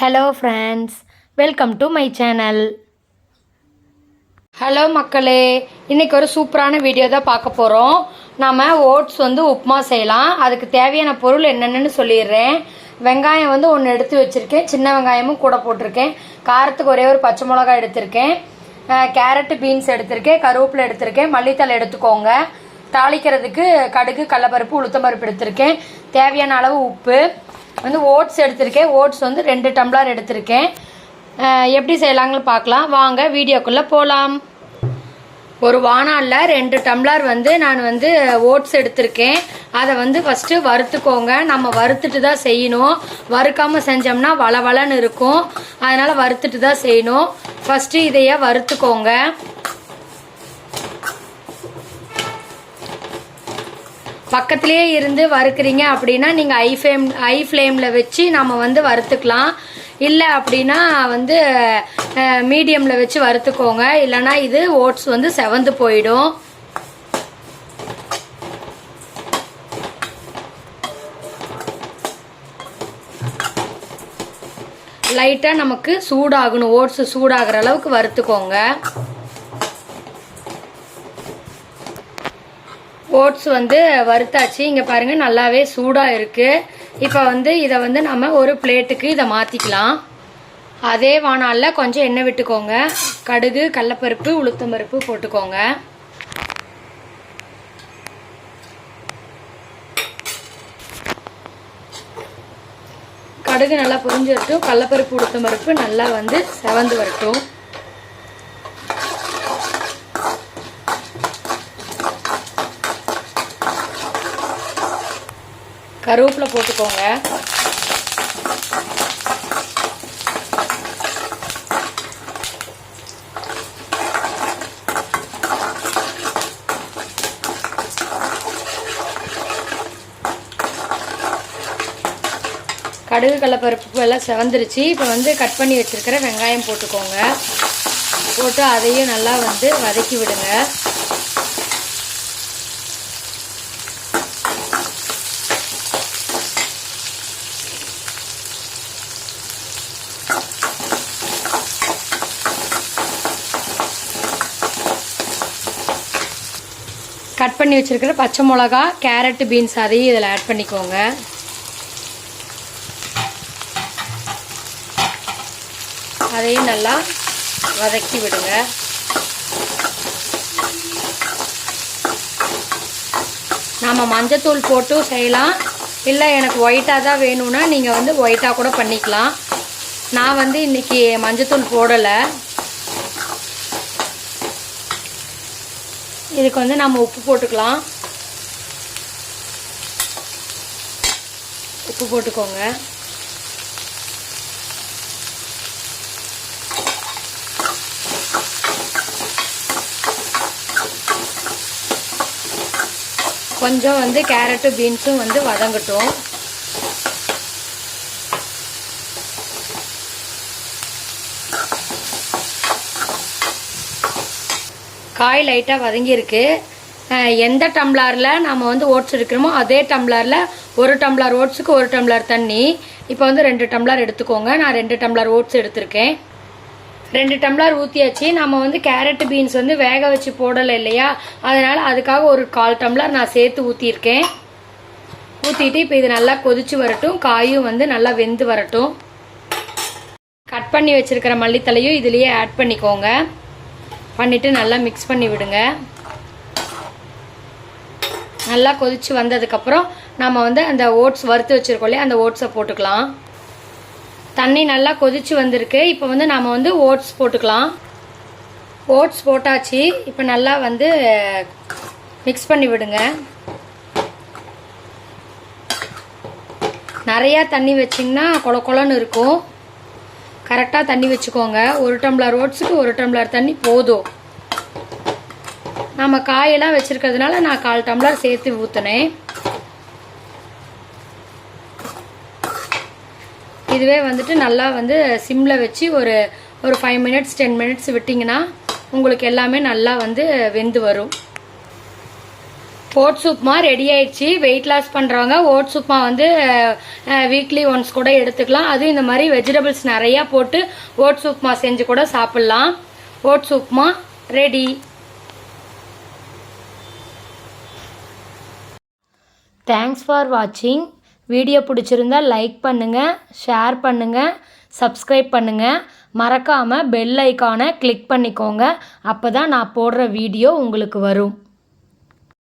Hello friends welcome to my channel hello மக்களே. இன்னைக்கு ஒரு சூப்பரான வீடியோ தான் பார்க்க போகிறோம் நாம் ஓட்ஸ் வந்து உப்புமா செய்யலாம். அதுக்கு தேவையான பொருள் என்னென்னு சொல்லிடுறேன். வெங்காயம் வந்து ஒன்று எடுத்து வச்சுருக்கேன். சின்ன வெங்காயமும் கூட போட்டிருக்கேன். காரத்துக்கு ஒரே ஒரு பச்சை மிளகாய் எடுத்திருக்கேன். கேரட்டு பீன்ஸ் எடுத்திருக்கேன். கருவேப்பிலை எடுத்திருக்கேன். மல்லித்தலை எடுத்துக்கோங்க. தாளிக்கிறதுக்கு கடுகு கடலப்பருப்பு உளுத்தம்பருப்பு எடுத்திருக்கேன். தேவையான அளவு உப்பு. வந்து ஓட்ஸ் எடுத்திருக்கேன். ஓட்ஸ் வந்து ரெண்டு டம்ளர் எடுத்திருக்கேன். எப்படி செய்யலாங்கன்னு பார்க்கலாம். வாங்க வீடியோக்குள்ளே போகலாம் ஒரு வானாலில் ரெண்டு டம்ளர் வந்து நான் வந்து ஓட்ஸ் எடுத்திருக்கேன். அதை வந்து ஃபஸ்ட்டு வறுத்துக்கோங்க. நம்ம வறுத்துட்டு தான் செய்யணும். வறுக்காமல் செஞ்சோம்னா வளவளன்னு இருக்கும். அதனால் வறுத்துட்டு தான் செய்யணும். ஃபஸ்ட்டு இதையே வறுத்துக்கோங்க. பக்கத்துலேயே இருந்து வறுக்கிறீங்க அப்படின்னா நீங்கள் ஐ ஃப்ளேம் ஐ ஃப்ளேமில் வச்சு நம்ம வந்து வறுத்துக்கலாம். இல்லை அப்படின்னா வந்து மீடியமில் வச்சு வறுத்துக்கோங்க. இல்லைன்னா இது ஓட்ஸ் வந்து செவந்து போயிடும். லைட்டாக நமக்கு சூடாகணும். ஓட்ஸ் சூடாகிற அளவுக்கு வறுத்துக்கோங்க. ஓட்ஸ் வந்து வறுத்தாச்சு. இங்கே பாருங்கள் நல்லாவே சூடாக இருக்குது இப்போ வந்து இதை வந்து நம்ம ஒரு பிளேட்டுக்கு இதை மாற்றிக்கலாம் அதே வானாலில் கொஞ்சம் எண்ணெய் விட்டுக்கோங்க. கடுகு கடலப்பருப்பு உளுத்தம்பருப்பு போட்டுக்கோங்க. கடுகு நல்லா பொரிஞ்சு வரட்டும் கடலப்பருப்பு உளுத்தம்பருப்பு நல்லா வந்து செவந்து வரட்டும். கருவேப்பிலை போட்டுக்கோங்க. கடுகு கடலப்பருப்பு எல்லாம் செவந்துருச்சு. இப்போ வந்து கட் பண்ணி வச்சுருக்கிற வெங்காயம் போட்டுக்கோங்க. போட்டு அதையும் நல்லா வந்து வதக்கி விடுங்க. கட் பண்ணி வச்சுருக்கிற பச்சை மிளகா கேரட் பீன்ஸ் அதையும் இதில் ஆட் பண்ணிக்கோங்க. அதையும் நல்லா வதக்கி விடுங்க. நாம் மஞ்சத்தூள் போட்டும் செய்யலாம். இல்லை எனக்கு ஒயிட்டாக தான் வேணும்னா நீங்கள் வந்து ஒயிட்டாக கூட பண்ணிக்கலாம். நான் வந்து இன்றைக்கி மஞ்சத்தூள் போடலை. இதுக்கு வந்து நம்ம உப்பு போட்டுக்கலாம். உப்பு போட்டுக்கோங்க. கொஞ்சம் வந்து கேரட்டும் பீன்ஸும் வந்து வதங்கட்டும். காய் லைட்டாக வதங்கியிருக்கு. எந்த டம்ளரில் நம்ம வந்து ஓட்ஸ் எடுக்கிறோமோ அதே டம்ளரில் ஒரு டம்ளர் ஓட்ஸுக்கு ஒரு டம்ளர் தண்ணி. இப்போ வந்து ரெண்டு டம்ளர் எடுத்துக்கோங்க. நான் ரெண்டு டம்ளர் ஓட்ஸ் எடுத்திருக்கேன். ரெண்டு டம்ளர் ஊற்றியாச்சு நம்ம வந்து கேரட் பீன்ஸ் வந்து வேக வச்சு போடலை இல்லையா? அதனால் அதுக்காக ஒரு கால் டம்ளர் நான் சேர்த்து ஊற்றியிருக்கேன் ஊற்றிட்டு இப்போ இது நல்லா கொதிச்சு வரட்டும். காயும் வந்து நல்லா வெந்து வரட்டும். கட் பண்ணி வச்சுருக்கிற மல்லித்தலையும் இதுலேயே ஆட் பண்ணிக்கோங்க. பண்ணிவிட்டு நல்லா மிக்ஸ் பண்ணி விடுங்க. நல்லா கொதிச்சு வந்ததுக்கப்புறம் நம்ம வந்து அந்த ஓட்ஸ் வறுத்து வச்சுருக்கோம் இல்லையா அந்த ஓட்ஸை போட்டுக்கலாம். தண்ணி நல்லா கொதிச்சு வந்திருக்கு. இப்போ வந்து நாம் வந்து ஓட்ஸ் போட்டுக்கலாம். ஓட்ஸ் போட்டாச்சு. இப்போ நல்லா வந்து மிக்ஸ் பண்ணி விடுங்க. நிறையா தண்ணி வச்சிங்கன்னா கொல கொலன்னு இருக்கும். கரெக்டாக தண்ணி வச்சுக்கோங்க. ஒரு டம்ளர் ஓட்ஸுக்கு ஒரு டம்ளர் தண்ணி போதும். நம்ம காயெல்லாம் வச்சுருக்கிறதுனால நான் கால் டம்ளர் சேர்த்து ஊற்றினேன் இதுவே வந்துட்டு நல்லா வந்து சிம்மில் வச்சு ஒரு ஒரு ஃபைவ் மினிட்ஸ் டென் மினிட்ஸ் விட்டிங்கன்னா உங்களுக்கு எல்லாமே நல்லா வந்து வெந்து வரும். ஓட்ஸ் சூப்மா ரெடி ஆயிடுச்சு. வெயிட் லாஸ் பண்ணுறவங்க ஓட்ஸ் சூப்மா வந்து வீக்லி ஒன்ஸ் கூட எடுத்துக்கலாம். அதுவும் இந்த மாதிரி வெஜிடபிள்ஸ் நிறையா போட்டு ஓட்ஸ் சூப்மா செஞ்சு கூட சாப்பிட்லாம். ஓட்ஸ் சூப்மா ரெடி தேங்க்ஸ் ஃபார் வாட்சிங் வீடியோ பிடிச்சிருந்தா லைக் பண்ணுங்கள் ஷேர் பண்ணுங்கள் சப்ஸ்கிரைப் பண்ணுங்கள் மறக்காமல் பெல் ஐக்கானை கிளிக் பண்ணிக்கோங்க. அப்போ தான் நான் போடுற வீடியோ உங்களுக்கு வரும்.